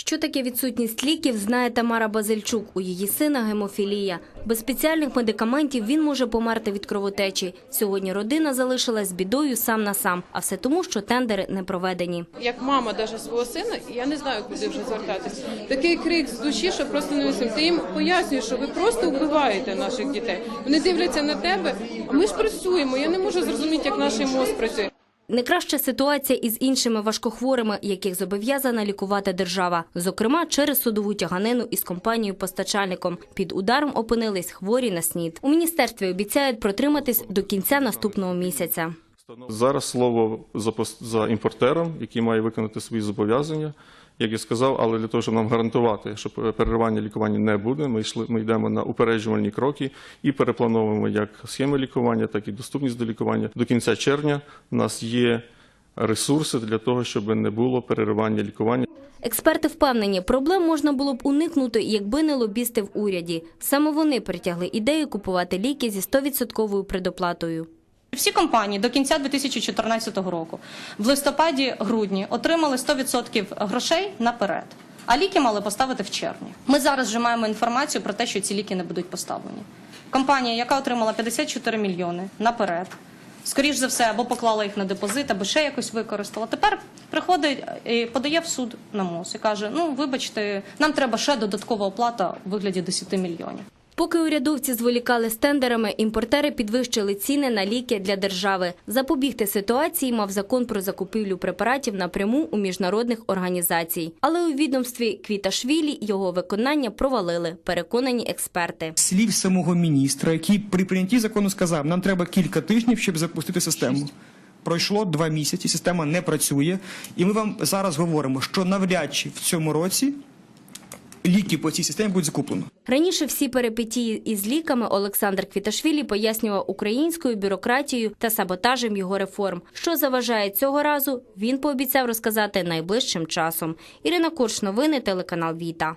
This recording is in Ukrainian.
Що таке відсутність ліків, знає Тамара Базильчук. У її сина гемофілія. Без спеціальних медикаментів він може померти від кровотечі. Сьогодні родина залишилась бідою сам на сам, а все тому, що тендери не проведені. як мама даже свого сина, я не знаю, куди вже звертатись. Такий крик з душі, що просто не висим. Ти їм пояснюєш, що ви просто вбиваєте наших дітей. Вони дивляться на тебе. А ми ж працюємо. Я не можу зрозуміти, як наш мозк працює. Не краща ситуація із іншими важкохворими, яких зобов'язана лікувати держава. Зокрема, через судову тяганину із компанією-постачальником. Під ударом опинились хворі на снід. У міністерстві обіцяють протриматись до кінця наступного місяця. Зараз слово за, за імпортером, який має виконати свої зобов'язання. Як я сказав, але для того, щоб нам гарантувати, що переривання лікування не буде, ми йшли, ми йдемо на упереджувальні кроки і переплановуємо як схеми лікування, так і доступність до лікування. До кінця червня у нас є ресурси для того, щоб не було переривання лікування. Експерти впевнені, проблем можна було б уникнути, якби не лобісти в уряді. Саме вони притягли ідею купувати ліки зі 100% предоплатою. Всі компанії до кінця 2014 року в листопаді-грудні отримали 100% грошей наперед. А ліки мали поставити в червні. Ми зараз вже маємо інформацію про те, що ці ліки не будуть поставлені. Компанія, яка отримала 54 мільйони наперед, скоріш за все, або поклала їх на депозит, або ще якось використала. Тепер приходить і подає в суд на МОЗ і каже: ну вибачте, нам треба ще додаткова оплата у вигляді 10 мільйонів. Поки урядовці зволікали з тендерами, імпортери підвищили ціни на ліки для держави. Запобігти ситуації мав закон про закупівлю препаратів напряму у міжнародних організацій. Але у відомстві Квіташвілі його виконання провалили, переконані експерти. слів самого міністра, який при прийнятті закону сказав, нам треба кілька тижнів, щоб запустити систему. Пройшло два місяці, система не працює, і ми вам зараз говоримо, що навряд чи в цьому році ліки по цій системі будуть закуплені. Раніше всі перипетії із ліками Олександр Квіташвілі пояснював українською бюрократією та саботажем його реформ. Що заважає цього разу, він пообіцяв розказати найближчим часом. Ірина Курш, новини, телеканал Віта.